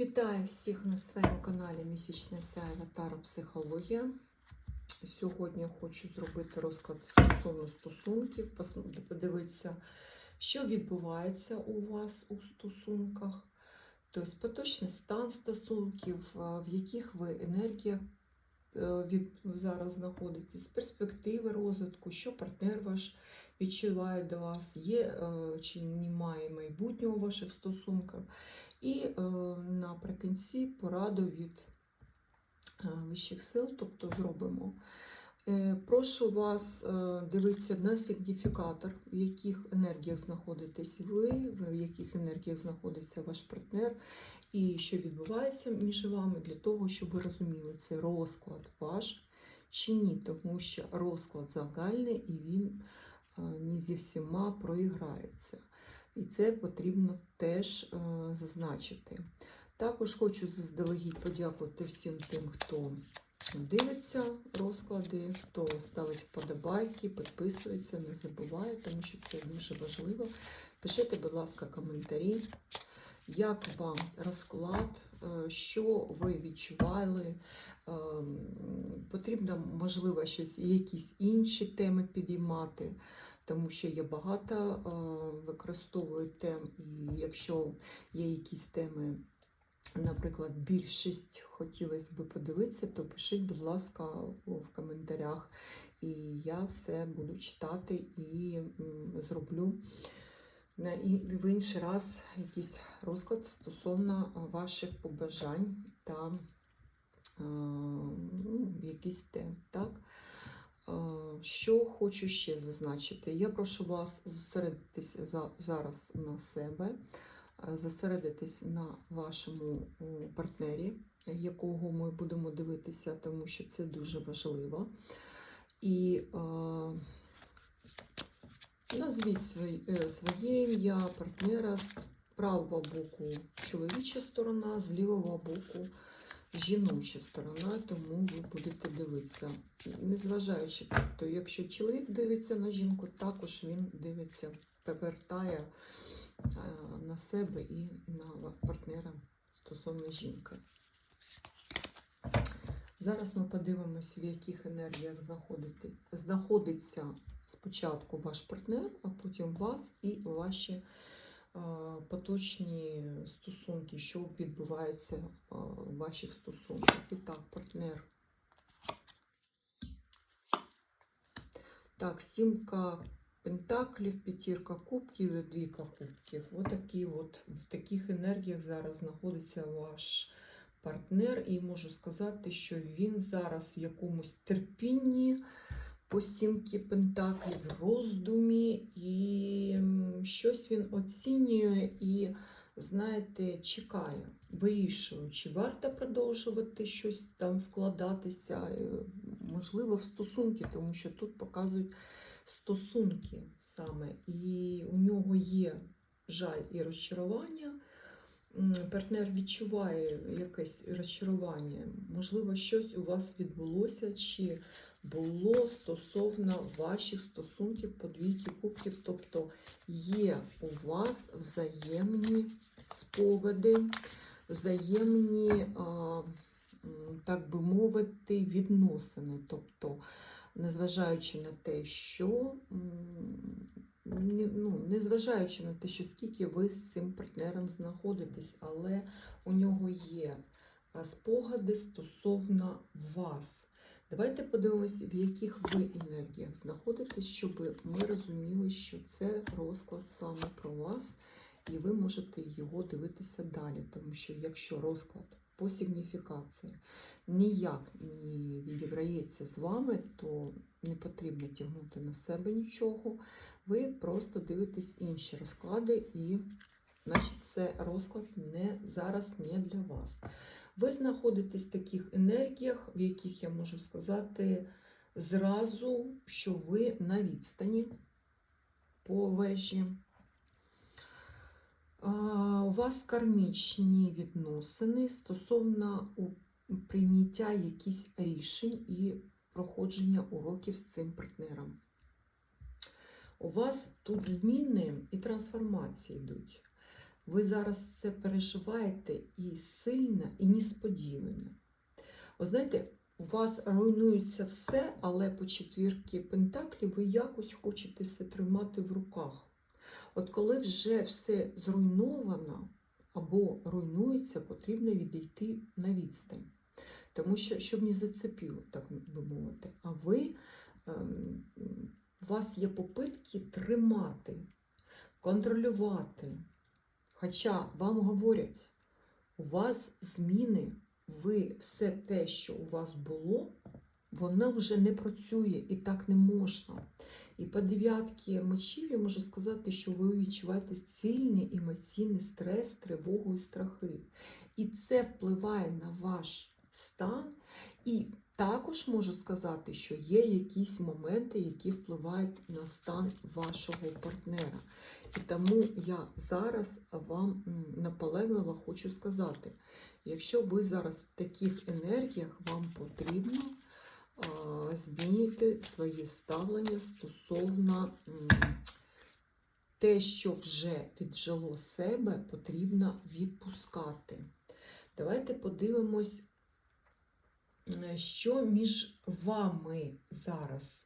Вітаю всіх на своєму каналі Місячна Сяєва Таро Психологія. Сьогодні хочу зробити розклад стосовно стосунків, подивитися, що відбувається у вас у стосунках, тобто поточний стан стосунків, в яких ви енергіях е, від, зараз знаходитесь, перспективи розвитку, що партнер ваш відчуває до вас, є е, чи немає майбутнього у ваших стосунках. І е, наприкінці пораду від е, вищих сил, тобто зробимо. Е, прошу вас дивитися на сигніфікатор, в яких енергіях знаходитесь ви, в яких енергіях знаходиться ваш партнер, і що відбувається між вами для того, щоб ви розуміли, це розклад ваш чи ні, тому що розклад загальний і він не зі всіма проіграється. І це потрібно теж е, зазначити. Також хочу заздалегідь подякувати всім тим, хто дивиться розклади, хто ставить вподобайки, підписується, не забуває, тому що це дуже важливо. Пишіть, будь ласка, коментарі, як вам розклад, е, що ви відчували. Ем, Потрібно, можливо, щось, якісь інші теми підіймати тому що я багато е, використовую тем, і якщо є якісь теми, наприклад, більшість хотілося б подивитися, то пишіть, будь ласка, в коментарях, і я все буду читати і зроблю в інший раз якийсь розклад стосовно ваших побажань та е, ну, якісь тем. Так? Е, Що хочу ще зазначити? Я прошу вас зосередитись зараз на себе, е, зосередитись на вашому партнері, якого ми будемо дивитися, тому що це дуже важливо. І е, назвіть своє, своє ім'я партнера з правого боку чоловіча сторона, з лівого боку жіноча сторона, тому ви будете дивитися. Незважаючи, тобто, якщо чоловік дивиться на жінку, також він дивиться, повертає е, на себе і на партнера стосовно жінки. Зараз ми подивимося, в яких енергіях знаходиться спочатку ваш партнер, а потім вас і ваші поточні стосунки, що відбувається в ваших стосунках. І так, партнер. Так, сімка пентаклів, п'ятірка кубків і двійка кубків. Отакі от, в таких енергіях зараз знаходиться ваш партнер. І можу сказати, що він зараз в якомусь терпінні по сімки пентаклів, роздумі, і щось він оцінює і, знаєте, чекає, вирішує, чи варто продовжувати щось там вкладатися, е, можливо, в стосунки, тому що тут показують стосунки саме, і у нього є жаль і розчарування. Партнер відчуває якесь розчарування, можливо, щось у вас відбулося, чи було стосовно ваших стосунків по двійки кубків, тобто є у вас взаємні спогади, взаємні, так би мовити, відносини. Тобто, незважаючи на те, що ну, незважаючи на те, що скільки ви з цим партнером знаходитесь, але у нього є спогади стосовно вас. Давайте подивимось, в яких ви енергіях знаходитесь, щоб ми розуміли, що це розклад саме про вас, і ви можете його дивитися далі. Тому що якщо розклад по сигніфікації ніяк не відіграється з вами, то не потрібно тягнути на себе нічого. Ви просто дивитесь інші розклади, і значить це розклад не зараз не для вас. Ви знаходитесь в таких енергіях, в яких я можу сказати зразу, що ви на відстані по вежі. У вас кармічні відносини стосовно прийняття якихось рішень і проходження уроків з цим партнером. У вас тут зміни і трансформації йдуть. Ви зараз це переживаєте і сильно, і несподівано. Ви знаєте, у вас руйнується все, але по четвірки Пентаклі ви якось хочете все тримати в руках. От коли вже все зруйновано або руйнується, потрібно відійти на відстань. Тому що, щоб не зацепило, так би мовити. А ви, ем, у вас є попитки тримати, контролювати. Хоча вам говорять, у вас зміни, ви все те, що у вас було, воно вже не працює і так не можна. І по дев'ятки мечів я можу сказати, що ви відчуваєте сильний емоційний стрес, тривогу і страхи. І це впливає на ваш стан. І також можу сказати, що є якісь моменти, які впливають на стан вашого партнера. І тому я зараз вам наполегливо хочу сказати, якщо ви зараз в таких енергіях, вам потрібно змінити своє ставлення стосовно те, що вже віджило себе, потрібно відпускати. Давайте подивимось, е, що між вами зараз.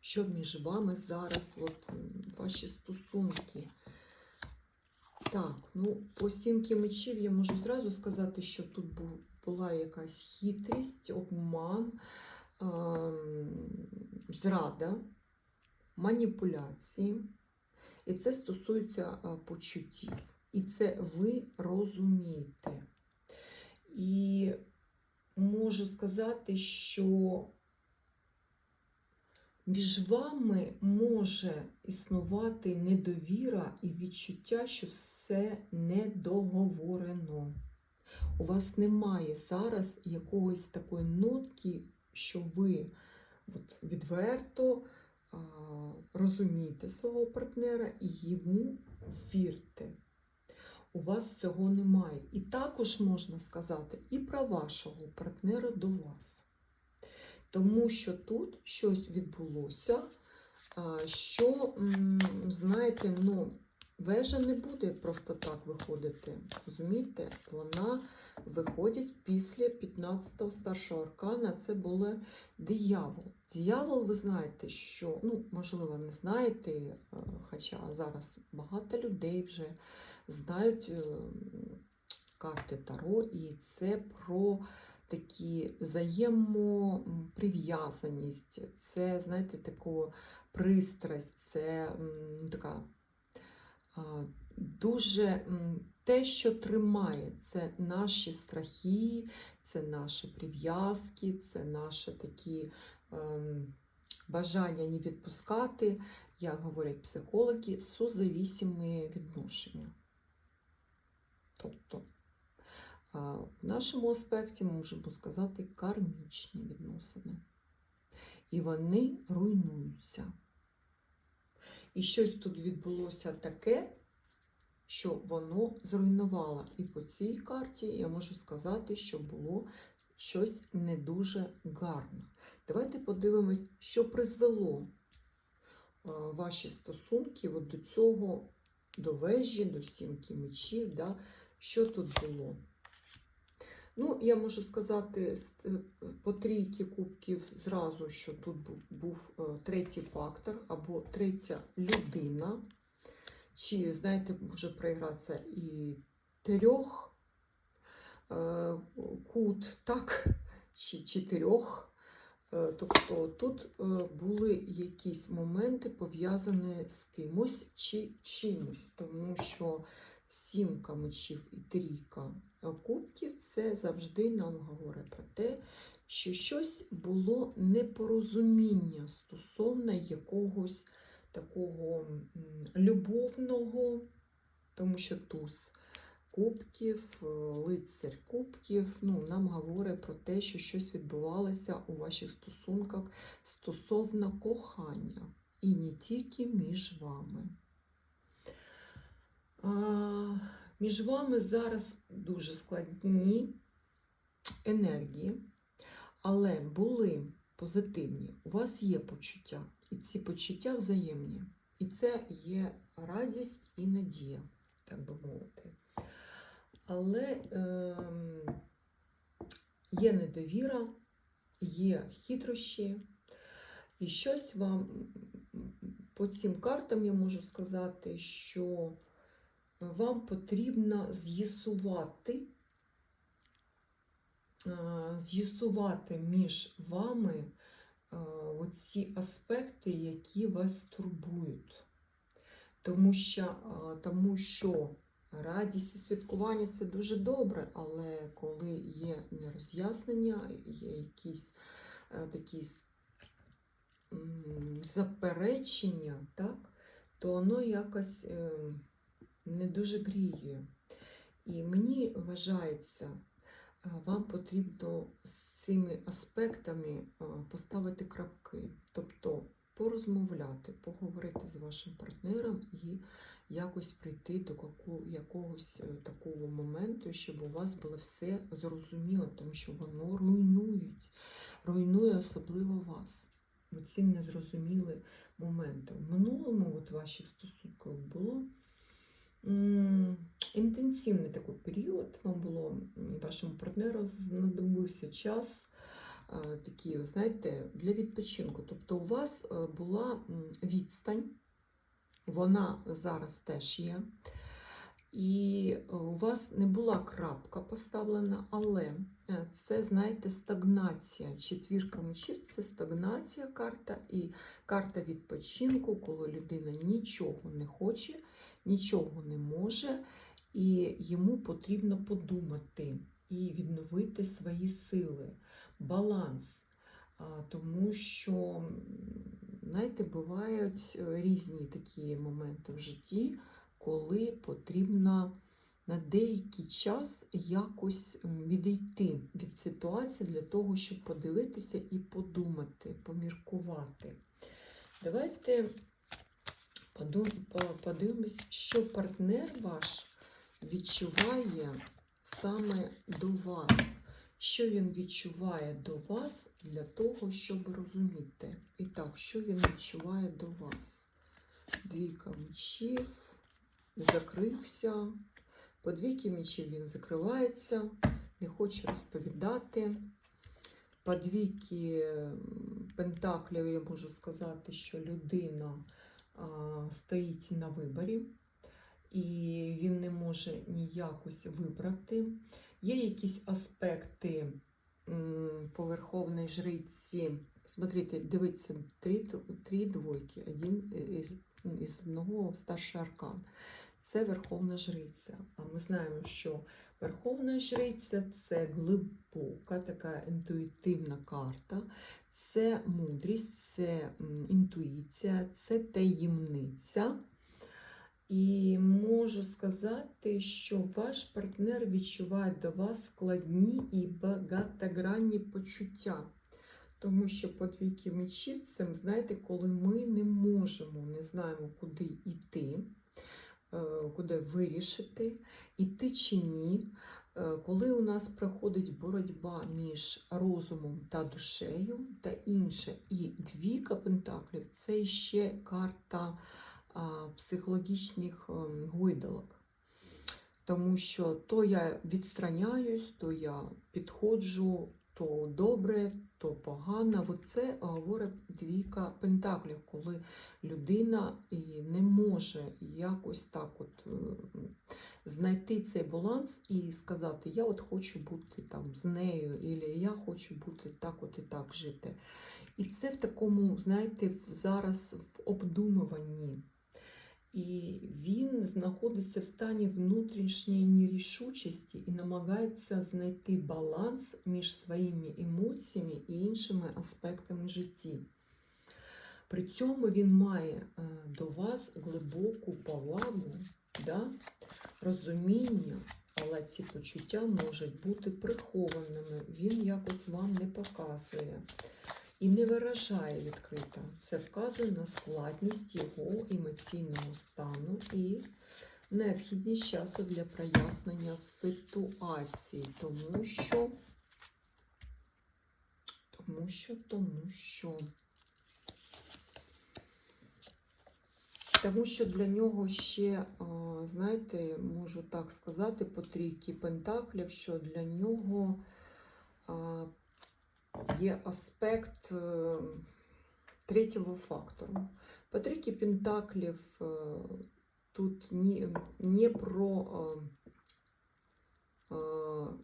Що між вами зараз, от, ваші стосунки. Так, ну, по стінки мечів я можу зразу сказати, що тут бу- була якась хитрість, обман, зрада, маніпуляції. І це стосується почуттів. І це ви розумієте. І можу сказати, що між вами може існувати недовіра і відчуття, що все недоговорено. У вас немає зараз якогось такої нотки, що ви от, відверто розумієте свого партнера і йому вірте. У вас цього немає. І також можна сказати і про вашого партнера до вас. Тому що тут щось відбулося, що, знаєте, ну, вежа не буде просто так виходити. Розумієте? Вона виходить після 15-го старшого аркана. Це було диявол. Диявол, ви знаєте, що, ну, можливо, не знаєте, е, хоча зараз багато людей вже знають е, карти Таро, і це про такі взаємоприв'язаність, це, знаєте, таку пристрасть, це така дуже те, що тримає, це наші страхи, це наші прив'язки, це наші такі ем, бажання не відпускати, як говорять психологи, созавісімі відношення. Тобто в нашому аспекті ми можемо сказати кармічні відносини. І вони руйнуються. І щось тут відбулося таке, що воно зруйнувало. І по цій карті я можу сказати, що було щось не дуже гарно. Давайте подивимось, що призвело ваші стосунки от до цього, до вежі, до стінки мечів. Да? Що тут було? Ну, я можу сказати е, по трійки кубків зразу, що тут був е, третій фактор або третя людина. Чи, знаєте, може проігратися і трьох е, кут, так, чи чотирьох. Тобто тут були якісь моменти пов'язані з кимось чи чимось, тому що сімка мечів і трійка кубків це завжди нам говорить про те, що щось було непорозуміння стосовно якогось такого любовного, тому що туз кубків, е, лицар кубків, ну, нам говорить про те, що щось відбувалося у ваших стосунках стосовно кохання, і не тільки між вами. Між вами зараз дуже складні енергії, але були позитивні. У вас є почуття, і ці почуття взаємні. І це є радість і надія. так би мовити. Але ем, є недовіра, є хитрощі, і щось вам по цим картам я можу сказати, що вам потрібно з'ясувати, е, з'ясувати між вами е, оці аспекти, які вас турбують. Тому що, е, тому що радість і святкування це дуже добре, але коли є нероз'яснення, є якісь такі заперечення, так, то воно якось е, не дуже гріє. І мені вважається, е, вам потрібно з цими аспектами е, поставити крапки, тобто порозмовляти, поговорити з вашим партнером і якось прийти до якогось е, такого моменту, щоб у вас було все зрозуміло, тому що воно руйнують, руйнує особливо вас. Оці незрозумілі моменти. В минулому от ваших стосунках було інтенсивний такий період. Вам було вашому партнеру знадобився час такий, знаєте, для відпочинку. Тобто у вас була відстань, вона зараз теж є. І е, у вас не була крапка поставлена, але е, це, знаєте, стагнація. Четвірка мечів це стагнація карта і карта відпочинку, коли людина нічого не хоче, нічого не може, і йому потрібно подумати і відновити свої сили, баланс. Тому що, знаєте, бувають е, різні такі моменти в житті, коли потрібно на деякий час якось відійти від ситуації для того, щоб подивитися і подумати, поміркувати. Давайте подивимось, що партнер ваш відчуває саме до вас. Що він відчуває до вас для того, щоб розуміти. І так, що він відчуває до вас? Двійка мечів, закрився. По двійки мечів він закривається, не хоче розповідати. По двійки пентаклів я можу сказати, що людина а, стоїть на виборі, і він не може ніякось вибрати. Є якісь аспекти м, по верховній жриці. Смотрите, дивіться, три, три двойки, один із, із одного старший аркан. Це Верховна Жриця. А ми знаємо, що Верховна Жриця це глибока, така інтуїтивна карта, це мудрість, це інтуїція, це таємниця. І можу сказати, що ваш партнер відчуває до вас складні і багатогранні почуття. Тому що по двійки мечів це, знаєте, коли ми не можемо, не знаємо, куди йти, е, куди вирішити, іти чи ні. Е, Коли у нас проходить боротьба між розумом та душею та інше, і двійка пентаклів це ще карта психологічних ем, гойдалок. Тому що то я відстраняюсь, то я підходжу, то добре, то погано. Оце говорить двійка пентаклів, коли людина і не може якось так от е, знайти цей баланс і сказати, я от хочу бути там з нею, або я хочу бути так от і так жити. І це в такому, знаєте, зараз в обдумуванні. І він знаходиться в стані внутрішньої нерішучості і намагається знайти баланс між своїми емоціями і іншими аспектами житті. При цьому він має е, до вас глибоку повагу, да? розуміння, але ці почуття можуть бути прихованими. Він якось вам не показує і не виражає відкрито. Це вказує на складність його емоційного стану і необхідність часу для прояснення ситуації, тому що, тому що, тому що. Тому що для нього ще, знаєте, можу так сказати, по трійки пентаклів, що для нього є аспект е, третього фактору. По трійки пентаклів е, тут не, не про е,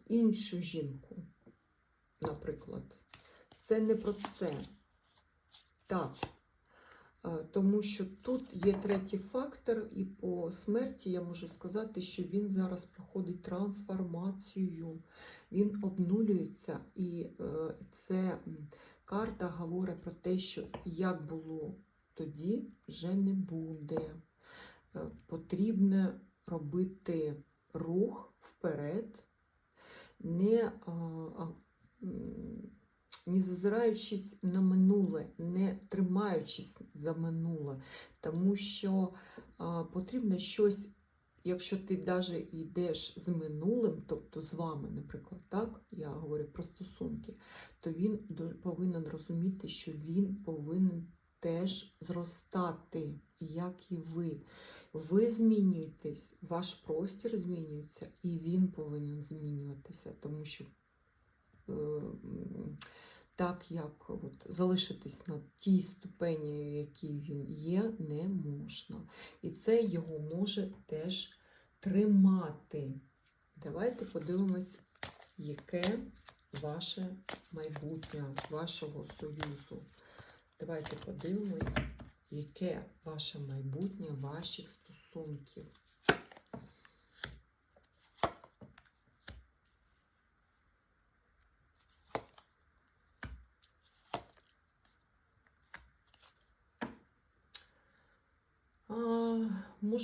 іншу жінку, наприклад. Це не про це. Так. Е, Тому що тут є третій фактор, і по смерті я можу сказати, що він зараз проходить трансформацію, він обнулюється, і е, це карта говорить про те, що як було тоді, вже не буде. Е, Потрібно робити рух вперед, не, не зазираючись на минуле, не тримаючись за минуле, тому що а, потрібно щось, якщо ти навіть йдеш з минулим, тобто з вами, наприклад, так, я говорю про стосунки, то він повинен розуміти, що він повинен теж зростати, як і ви. Ви змінюєтесь, ваш простір змінюється, і він повинен змінюватися, тому що е, так як от, залишитись на тій ступені, в якій він є, не можна. І це його може теж тримати. Давайте подивимось, яке ваше майбутнє, вашого союзу. Давайте подивимось, яке ваше майбутнє ваших стосунків. А,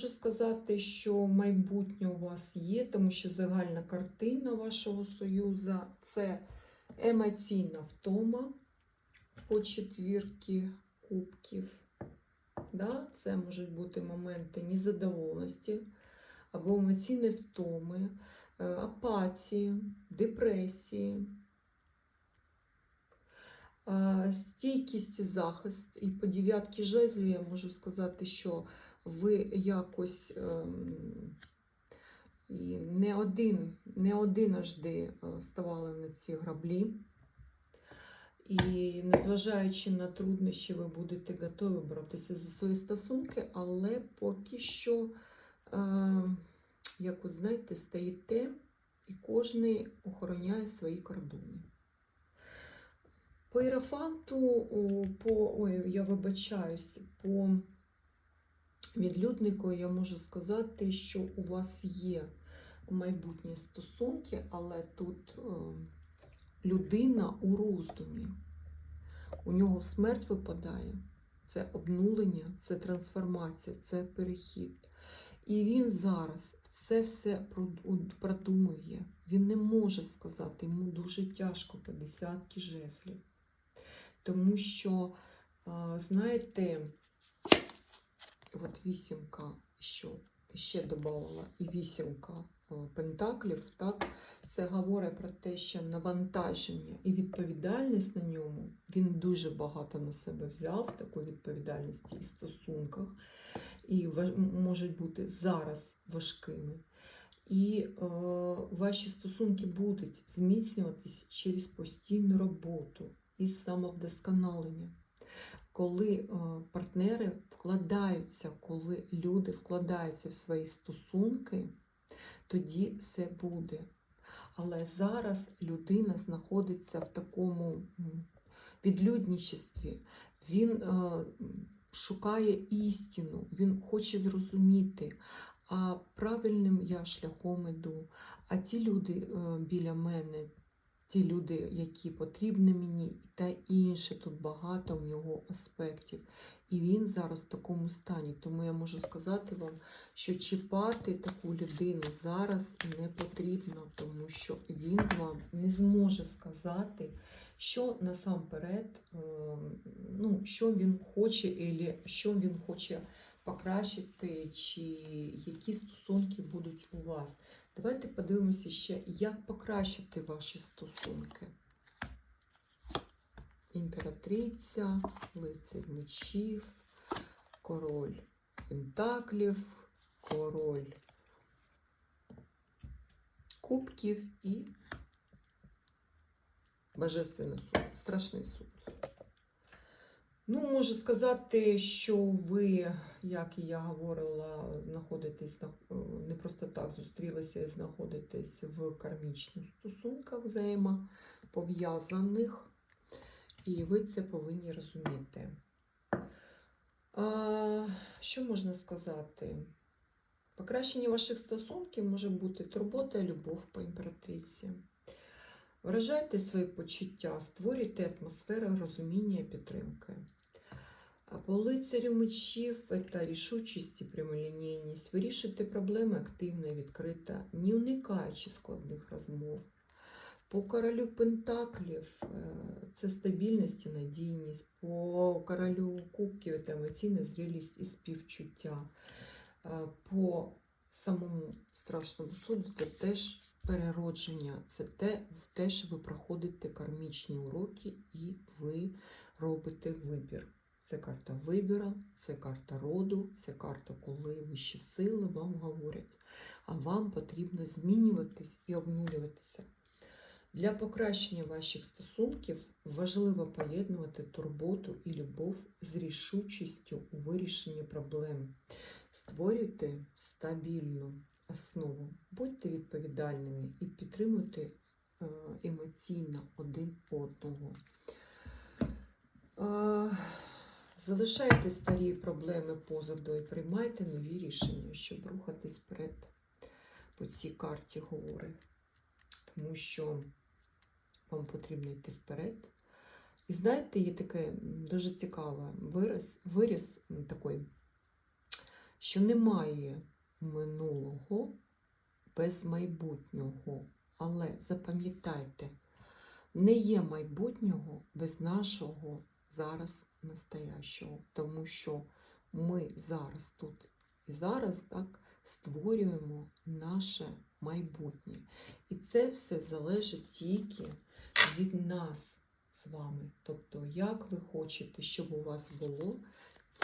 можу сказати, що майбутнє у вас є, тому що загальна картина вашого союзу це емоційна втома по четвірки кубків. Да? Це можуть бути моменти незадоволеності або емоційної втоми, е, апатії, депресії, стійкість і захист. І по дев'ятки жезлів я можу сказати, що ви якось ем, і не один, не одиножди е, ставали на ці граблі. І незважаючи на труднощі, ви будете готові боротися за свої стосунки, але поки що, е, як ви знаєте, стоїте, і кожен охороняє свої кордони. По іерофанту, о, по, ой, я вибачаюсь, по відлюднику я можу сказати, що у вас є майбутні стосунки, але тут. е, людина у роздумі. У нього смерть випадає. Це обнулення, це трансформація, це перехід. І він зараз це все продумує. Він не може сказати, йому дуже тяжко по десятки жеслів. Тому що, знаєте, от вісімка, що ще додавала, і вісімка пентаклів, так, це говорить про те, що навантаження і відповідальність на ньому він дуже багато на себе взяв, таку відповідальність і стосунках, і можуть бути зараз важкими. І е, ваші стосунки будуть зміцнюватись через постійну роботу і самовдосконалення. Коли е, партнери вкладаються, коли люди вкладаються в свої стосунки, тоді все буде. Але зараз людина знаходиться в такому відлюдничестві. Він е, шукає істину, він хоче зрозуміти, а правильним я шляхом іду. А ті люди е, біля мене, ті люди, які потрібні мені, та інше тут багато у нього аспектів. І він зараз в такому стані. Тому я можу сказати вам, що чіпати таку людину зараз не потрібно, тому що він вам не зможе сказати, що насамперед, е, ну, що він хоче, або що він хоче покращити, чи які стосунки будуть у вас. Давайте подивимося ще, як покращити ваші стосунки. Імператриця, лицар мечів, король пентаклів, король кубків і божественний суд, страшний суд. Ну, можу сказати, що ви, як і я говорила, знаходитесь на- е, не просто так зустрілися і знаходитесь в кармічних стосунках взаємопов'язаних, і ви це повинні розуміти. А, що можна сказати? Покращення ваших стосунків може бути турбота і любов по імператриці. Вражайте свої почуття, створюйте атмосферу розуміння і підтримки. По лицарю мечів це рішучість і прямолінійність. Вирішуйте проблеми активно і відкрито, не уникаючи складних розмов. По королю Пентаклів е, це стабільність і надійність. По королю Кубків це емоційна зрілість і співчуття. Е, По самому страшному суду це теж переродження. Це те, теж ви проходите кармічні уроки і ви робите вибір. Це карта вибіру, це карта роду, це карта, коли вищі сили вам говорять, а вам потрібно змінюватись і обнулюватися. Для покращення ваших стосунків важливо поєднувати турботу і любов з рішучістю у вирішенні проблем. Створюйте стабільну основу, будьте відповідальними і підтримуйте е, емоційно один одного. Е, Залишайте старі проблеми позаду і приймайте нові рішення, щоб рухатись вперед по цій карті говорить. Тому що вам потрібно йти вперед. І знаєте, є таке дуже цікаве вираз, вираз такий, що немає минулого без майбутнього. Але запам'ятайте, не є майбутнього без нашого зараз настоящого, тому що ми зараз тут і зараз так створюємо наше майбутнє. І це все залежить тільки від нас з вами. Тобто, як ви хочете, щоб у вас було,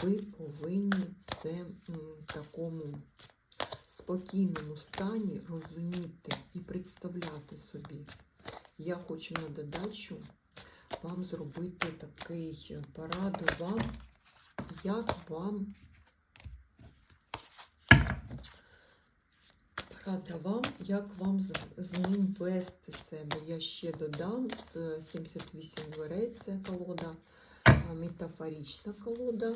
ви повинні це такому спокійному стані розуміти і представляти собі. Я хочу на додачу вам зробити такий пораду вам, як вам порада вам, як вам з, з ним вести себе. Я ще додам з 78 дверей, це колода, метафорична колода.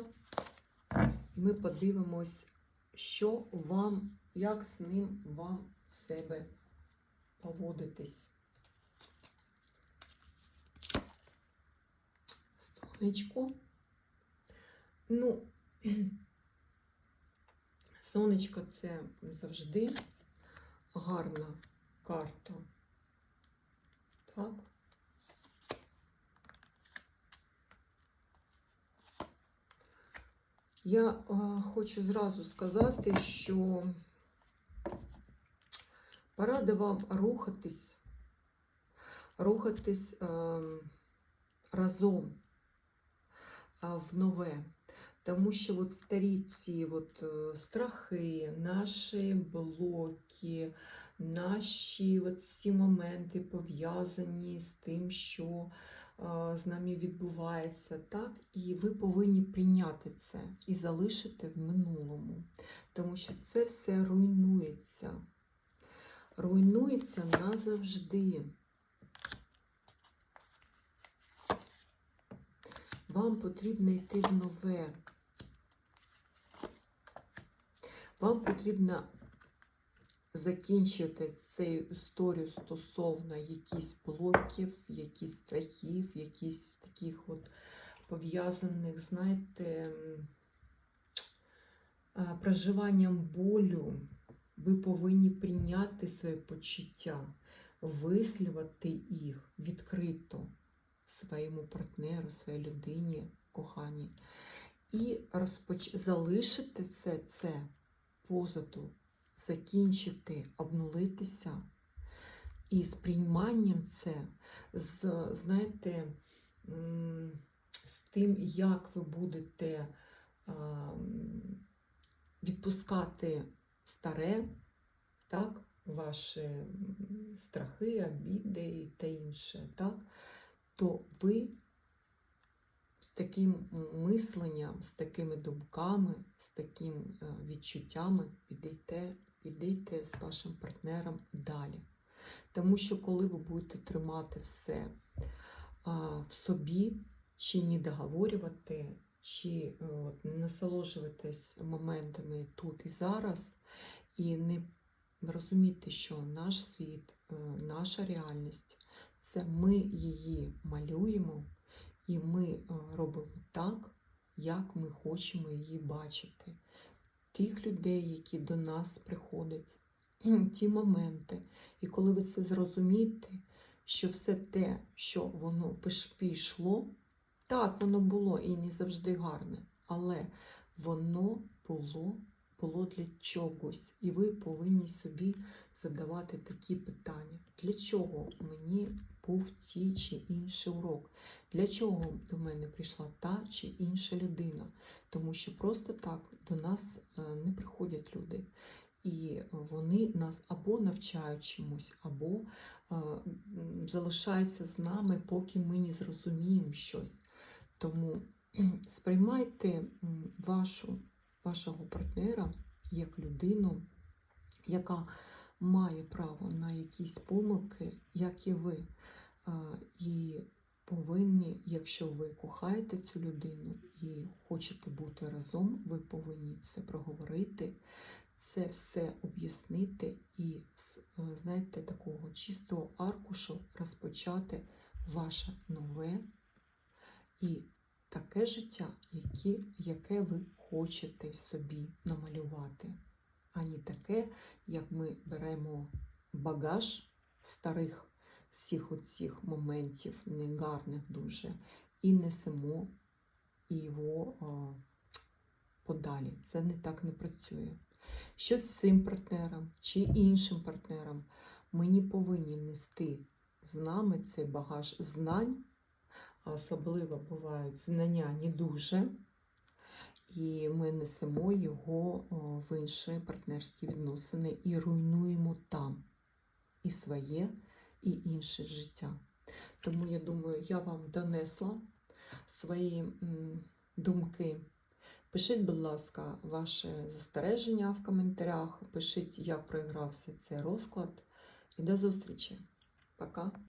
І ми подивимось, що вам, як з ним вам себе поводитись. Сонечко. Ну, сонечко це завжди гарна карта. Так. Я а, хочу зразу сказати, що порада вам рухатись, рухатись ем, разом в нове. Тому що от старі ці от, е, страхи, наші блоки, наші от всі моменти пов'язані з тим, що з нами відбувається, так? І ви повинні прийняти це і залишити в минулому. Тому що це все руйнується. Руйнується назавжди. Вам потрібно йти в нове. Вам потрібно закінчити цю історію стосовно якихось блоків, якихось страхів, якихось таких от пов'язаних, знаєте, проживанням болю. Ви повинні прийняти свої почуття, висловити їх відкрито своєму партнеру, своїй людині, коханій. І розпоч... залишити це, це позаду, закінчити, обнулитися. І з прийманням це, з, знаєте, з тим, як ви будете відпускати старе, так, ваші страхи, обіди та інше, так, то ви з таким мисленням, з такими думками, з таким е, відчуттями підійте, підійте з вашим партнером далі. Тому що коли ви будете тримати все в собі, чи не договорювати, чи е, от, не насолоджуватись моментами тут і зараз, і не розуміти, що наш світ, е, наша реальність це ми її малюємо, і ми е, робимо так, як ми хочемо її бачити. Тих людей, які до нас приходять, ті моменти. І коли ви це зрозумієте, що все те, що воно пішло, так, воно було і не завжди гарне, але воно було, було для чогось. І ви повинні собі задавати такі питання. Для чого мені був ті чи інший урок? Для чого до мене прийшла та чи інша людина? Тому що просто так до нас е, не приходять люди. І вони нас або навчають чомусь, або е, залишаються з нами, поки ми не зрозуміємо щось. Тому сприймайте вашу, вашого партнера як людину, яка має право на якісь помилки, як і ви. І повинні, якщо ви кохаєте цю людину і хочете бути разом, ви повинні це проговорити, це все об'яснити і е, знаєте, такого чистого аркушу розпочати ваше нове і таке життя, яке, яке ви хочете собі намалювати, а не таке, як ми беремо багаж старих всіх оцих моментів, негарних дуже, і несемо його а, подалі. Це не так не працює. Що з цим партнером чи іншим партнером ми не повинні нести з нами цей багаж знань, особливо бувають знання не дуже, і ми несемо його в інші партнерські відносини і руйнуємо там і своє, і інше життя. Тому я думаю, я вам донесла свої думки. Пишіть, будь ласка, ваше застереження в коментарях. Пишіть, як проігрався цей розклад. І до зустрічі. Пока.